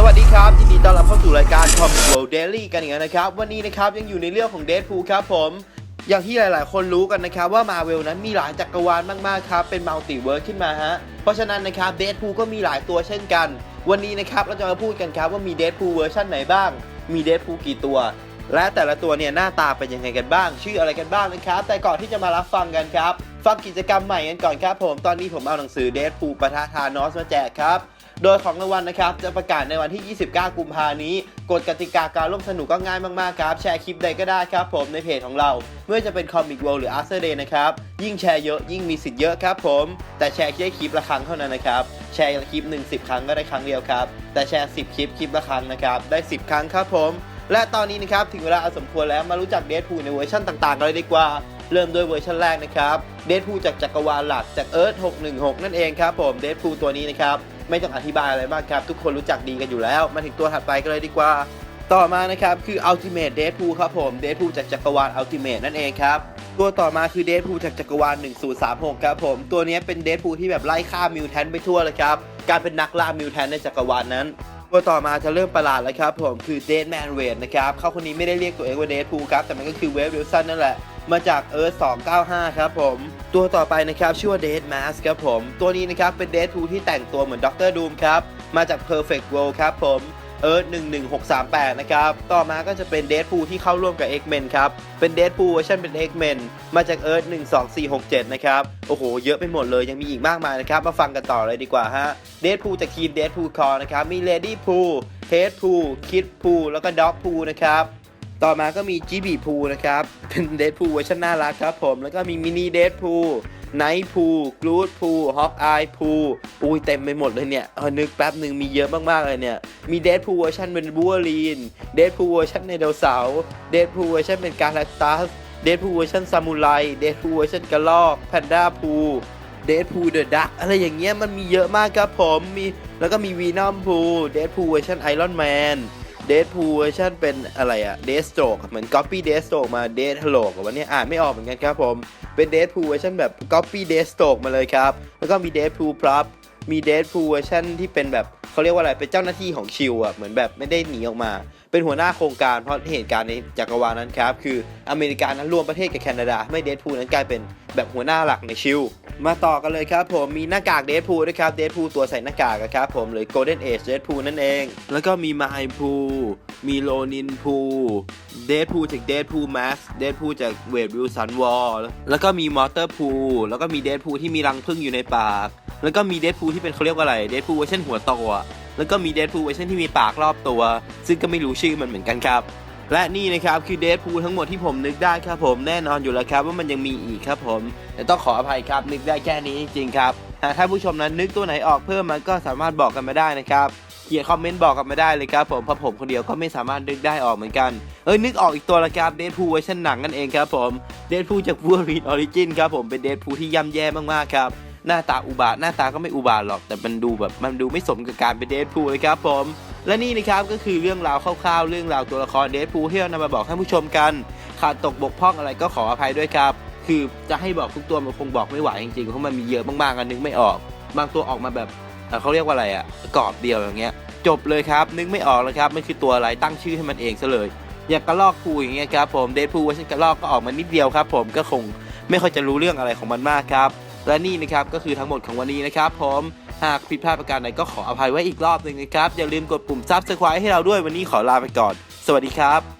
สวัสดีครับยินดีต้อนรับเข้าสู่รายการ Comic World Daily กันอีกแล้วนะครับ วันนี้นะครับยังอยู่ในเรื่องของ Deadpool ครับผม อย่างที่หลาย ๆ คนรู้กันนะครับว่า Marvel นั้นมีหลายจักรวาลมาก ๆ ครับ เป็นมัลติเวิร์สขึ้นมาฮะ เพราะฉะนั้นนะครับ Deadpool ก็มีหลายตัวเช่นกัน วันนี้นะครับเราจะมาพูดกันครับว่ามี Deadpool เวอร์ชันไหนบ้าง มี Deadpool กี่ตัว และแต่ละตัวเนี่ยหน้าตาเป็นยังไงกันบ้าง ชื่ออะไรกันบ้างนะครับ แต่ก่อนที่จะมารับฟังกันครับ ฟังกิจกรรมใหม่กันก่อนครับผม ตอนนี้ผมเอาหนังสือ Deadpool ปะทะธานอสมาแจกครับ โดยของรางวัลนะครับจะประกาศในวันที่ 29 กุมภานี้ กฎกติกาการร่วมสนุกก็ง่ายมากๆครับ แชร์คลิปใดก็ได้ครับผมในเพจของเรา ไม่ว่าจะเป็น Comic World หรือ After Day นะครับ ยิ่งแชร์เยอะยิ่งมีสิทธิ์เยอะครับผม แต่แชร์แค่คลิปละครั้งเท่านั้นนะครับ แชร์คลิป 1 10 ครั้งก็ได้ครั้งเดียวครับ แต่แชร์ 10 คลิปคลิปละครั้งนะครับได้ 10 ครั้งครับผมและตอนนี้นะครับถึงเวลาอสมควรแล้วมารู้จักเด p พูในเวอร์ชันต่างๆกันเลยดีกว่า เริ่มด้วยเวอร์ชันแรกนะครับเด p พูจากจักรวาลหลักจากเอิร์ธ616 นั่นเองครับผมเด p พูตัวนี้นะครับ ไม่ต้องอธิบายอะไรมากครับ ทุกคนรู้จักดีกันอยู่แล้ว มาถึงตัวถัดไปกันเลยดีกว่า ต่อมานะครับ คือ Ultimate Deadpool ครับผม Deadpool จากจักรวาล Ultimate นั่นเองครับ ตัวต่อมาคือ Deadpool จากจักรวาล 1036 ครับผม ตัวนี้เป็น Deadpool ที่แบบไล่ฆ่ามิวแทนไปทั่วเลยครับ การเป็นนักล่ามิวแทนในจักรวาลนั้นตัวต่อมาจะเริ่มประหลาดแล้วครับผมคือ Deadman Wade นะครับเขาคนนี้ไม่ได้เรียกตัวเองว่า Deadpool ครับแต่มันก็คือ Wade Wilson นั่นแหละ มาจาก Earth 295 ครับผม ตัวต่อไปนะครับชื่อว่า Dead Mask ครับผม ตัวนี้นะครับเป็น Deadpool ที่แต่งตัวเหมือนด็อกเตอร์ดูมครับ มาจาก Perfect World ครับผมเอิร์ธ11638 นะครับ ต่อมาก็จะเป็นเด p พูที่เข้าร่วมกับ X-Men ครับ เป็นเด p พูเวอร์ชันเป็น X-Men มาจากเอิร์ธ12467 นะครับ โอ้โห เยอะไปหมดเลย ยังมีอีกมากมายนะครับ มาฟังกันต่อเลยดีกว่าฮะ เด p พูจากทีมเด p พูคอนะครับ มี Lady พูเฮดพูคิดพูแล้วก็ด็อกพูนะครับ ต่อมาก็มีจีบีพูนะครับ เป็นเด p พูเวอร์ชันน่ารักครับผม แล้วก็มีมินิเด p พูไนท์พูกรูดพูฮอกอายพูอุ้ยเต็มไปหมดเลยเนี่ยเออนึกแป๊บหนึ่งมีเยอะมากๆเลยเนี่ย มีเด p พูเวอร์ชันเป็นบูเวอรีน เด p พูเวอร์ชันในเดลเสาเด p พูเวอร์ชันเป็นการแลคตัส เด p พูเวอร์ชันซามูไร เด p พูเวอร์ชันกระลอกแพนด้าพูเด p พูเดอะดักอะไรอย่างเงี้ยมันมีเยอะมากครับผม มีแล้วก็มีวีนอมพูเด p พูเวอร์ชันไอรอนแมน เด p พูเวอร์ชันเป็นอะไรอะเดสโตรกเหมือน Copy เดสโตรกมาเด h ฮัลโหลกับวันนี้อ่านไม่ออกเหมือนกันครับผม เป็นเด p พูเวอร์ชันแบบ Copy เดสโตรกมาเลยครับ แล้วก็มีเด p พูพลับมีเด p พูเวอร์ชันที่เป็นแบบเขาเรียกว่าอะไรเป็นเจ้าหน้าที่ของชิลอะเหมือนแบบไม่ได้หนีออกมา เป็นหัวหน้าโครงการเพราะเหตุการณ์ในจักรวาลนั้นครับคืออเมริกานั้นรวมประเทศกับแคนาดา ไม่เด p พูนั้นกลายเป็นแบบหัวหน้าหลักในชิล มาต่อกันเลยครับผมมีหน้ากากเด p พูด้วยครับเด p พูตัวใส่หน้ากากครับผมหรือ Golden Age เด p พูนั่นเอง แล้วก็มีมาไอพูมีโลนินพูเด p พูจากเด p พูแม็กซ์เด p พูจากเวดวิลสันวอลแล้วก็มีมอเตอร์พูแล้วก็มีเด p พูที่มีรังผึ้งอยู่ในปาก แล้วก็มีเด p พูที่เป็นเขาเรียกว่าอะไรเด p พูเวอร์ชันหัวโตแล้วก็มีเด p พูเวอร์ชันที่มีปากรอบตัว ซึ่งก็ไม่รู้ชื่อมันเหมือนกันครับ และนี่นะครับคือเด p พูทั้งหมดที่ผมนึกได้ครับผมแน่นอนอยู่แล้วครับว่ามันยังมีอีกครับผม แต่ต้องขออภัยครับนึกได้แค่นี้จริงๆครับหากท่านผู้ชมนั้นนึกตัวไหนออกเพิ่มมันก็สามารถบอกกันมาได้นะครับเขียนคอมเมนต์บอกกันมาได้เลยครับผมเพราะผมคนเดียวก็ไม่สามารถนึกได้ออกเหมือนกัน เอ้ยนึกออกอีกตัวละครับเด p พูเวอร์ชันหนังกันเองครับผมเด p พูจากวูรีนออริจินครับผมเป็นเด p พูที่ย่ำแย่มากๆครับหน้าตาอุบาทหน้าตาก็ไม่อุบาทหรอก แต่มันดูแบบมันดูไม่สมกับการเป็นเด p พูเลยครับผม และนี่นะครับก็คือเรื่องราวคร่าวๆ เรื่องราวตัวละครเด p พูที่เรานำมาบอกท่านผู้ชมกัน ขาดตกบกพร่องอะไรก็ขออภัยด้วยครับ คือจะให้บอกทุกตัวมันคงบอกไม่ไหวจริงๆเพราะมันมีเยอะมากๆกันนึกไม่ออก บางตัวออกมาแบบเเขาเรียกว่าอะไรอะกรอบเดียวอย่างเงี้ย จบเลยครับ นึกไม่ออกแล้วครับไมันคือตัวอะไรตั้งชื่อให้มันเองซะเลย อย่างกระลอกพูอย่างเงี้ยครับผมเด p พูว่าฉันกระลอกก็ออกมานิดเดียวครับ ผมก็คงไม่ค่อยจะรู้เรื่องอะไรของมันมากครับและนี่นะครับก็คือทั้งหมดของวันนี้นะครับผม หากผิดพลาดประการใดก็ขออภัยไว้อีกรอบหนึ่งนะครับ อย่าลืมกดปุ่ม subscribe ให้เราด้วยวันนี้ขอลาไปก่อน สวัสดีครับ